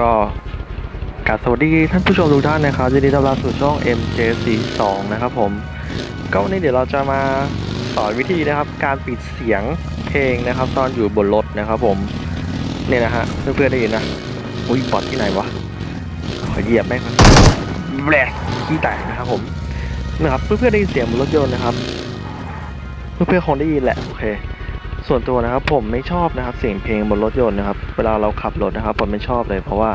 ก็กาสวัสดีท่านผู้ชมทุกท่านนะครับยินดีต้อนรับสู่ช่อง MJ42 นะครับผม ก็วันนี้เดี๋ยวเราจะมาสอนวิธีนะครับ การปิดเสียงเพลงนะครับ ตอนอยู่บนรถนะครับผมเนี่ยนะฮะเพื่อนๆได้ยินนะอุ้ยบอดที่ไหนวะขอเหยียบแม่งแบลสขี้แตกนะครับผมนะครับเพื่อนๆได้ยินเสียงบนรถยนต์นะครับ เพื่อนๆคงได้ยินแหละโอเค ส่วนตัวนะครับผมไม่ชอบนะครับเสียงเพลงบนรถยนต์นะครับ เวลาเราขับรถนะครับ ผมไม่ชอบเลย เพราะว่า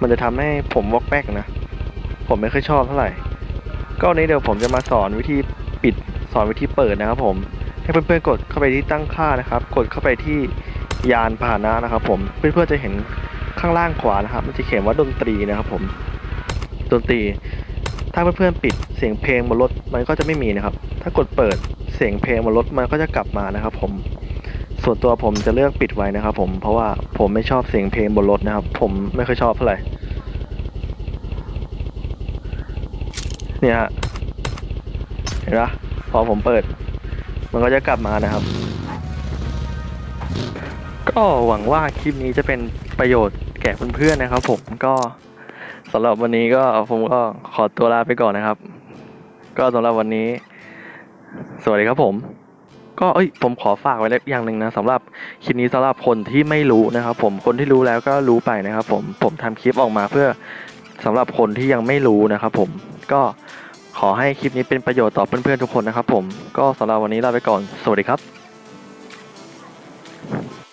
มันจะทำให้ผมวอกแวกนะ ผมไม่ค่อยชอบเท่าไหร่ ก็วันนี้เดี๋ยวผมจะมาสอนวิธีปิดสอนวิธีเปิดนะครับ ผมให้เพื่อนๆกดเข้าไปที่ตั้งค่านะครับ กดเข้าไปที่ยานพาหนะนะครับ ผมเพื่อนๆจะเห็นข้างล่างขวานะครับ มันจะเขียนว่าดนตรีนะครับผมดนตรี ถ้าเพื่อนๆปิดเสียงเพลงบนรถมันก็จะไม่มีนะครับ ถ้ากดเปิดเสียงเพลงบนรถมันก็จะกลับมานะครับ ผม ส่วนตัวผมจะเลือกปิดไว้นะครับผมเพราะว่าผมไม่ชอบเสียงเพลงบนรถนะครับ ผมไม่ค่อยชอบเท่าไหร่เนี่ยฮะเห็นปะพอผมเปิด มันก็จะกลับมานะครับ ก็หวังว่าคลิปนี้จะเป็นประโยชน์แก่เพื่อนๆนะครับ ผมก็สำหรับวันนี้ก็ผมก็ขอตัวลาไปก่อนนะครับ ก็สำหรับวันนี้ สวัสดีครับผม ก็เอ้ยผมขอฝากไว้เล็กอย่างหนึ่งนะสำหรับคลิปนี้สำหรับคนที่ไม่รู้นะครับ ผมคนที่รู้แล้วก็รู้ไปนะครับ ผมผมทำคลิปออกมาเพื่อสำหรับคนที่ยังไม่รู้นะครับ ผมก็ขอให้คลิปนี้เป็นประโยชน์ต่อเพื่อนๆทุกคนนะครับ ผมก็สำหรับวันนี้ลาไปก่อน สวัสดีครับ